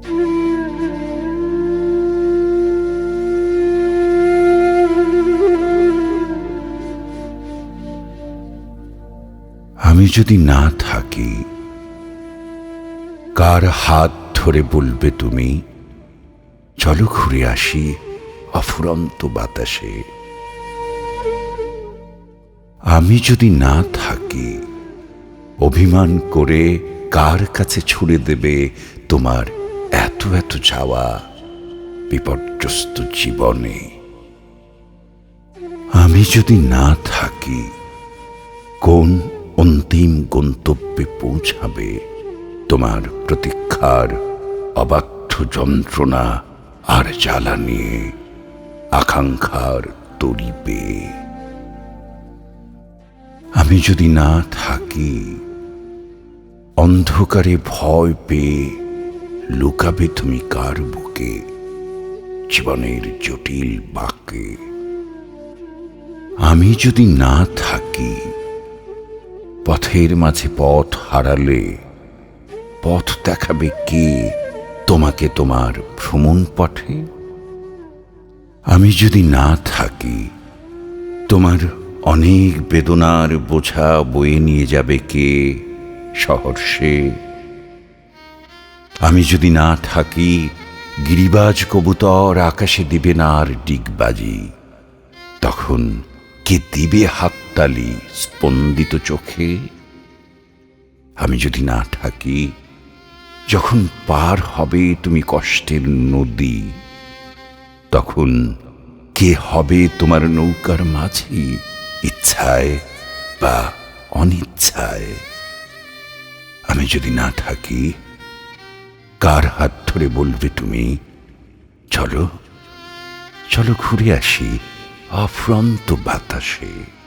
আমি যদি না থাকি, কার হাত ধরে বলবে তুমি, চলো ঘুরে আসি অফুরন্ত বাতাসে। আমি যদি না থাকি, অভিমান করে কার কাছে ছুড়ে দেবে তোমার এত এত যাওয়া বিপর্যস্ত জীবনে। আমি যদি না থাকি, কোন অন্তিম গন্তব্যে পৌঁছাবে তোমার প্রতীক্ষার অবাধ্য যন্ত্রণা আর জ্বালা নিয়ে আকাঙ্ক্ষার তরিবে? আমি যদি না থাকি, অন্ধকারে ভয় পেয়ে লুকাবে তুমি কার বুকে? জীবনের জটিল বাঁকে। আমি যদি না থাকি, পথের মাঝে পথ হারালে, পথ দেখাবে কে তোমাকে তোমার ভ্রমণ পথে? আমি যদি না থাকি, তোমার অনেক বেদনার বোঝা বয়ে নিয়ে যাবে কে? সহর্ষে আমি যদি না থাকি, গিরিবাজ কবুতর আকাশে দিবে না আর ডিগবাজি। তখন কে দিবে হাততালি স্পন্দিত চোখে? আমি যদি না থাকি, যখন পার হবে তুমি কষ্টের নদী, তখন কে হবে তোমার নৌকার মাঝি? ইচ্ছায় বা অনিচ্ছায়? আমি যদি না থাকি কার হাত ধরে বলবে তুমি? চলো চলো ঘুরে আসি অফ্রন্ত বাতাসে।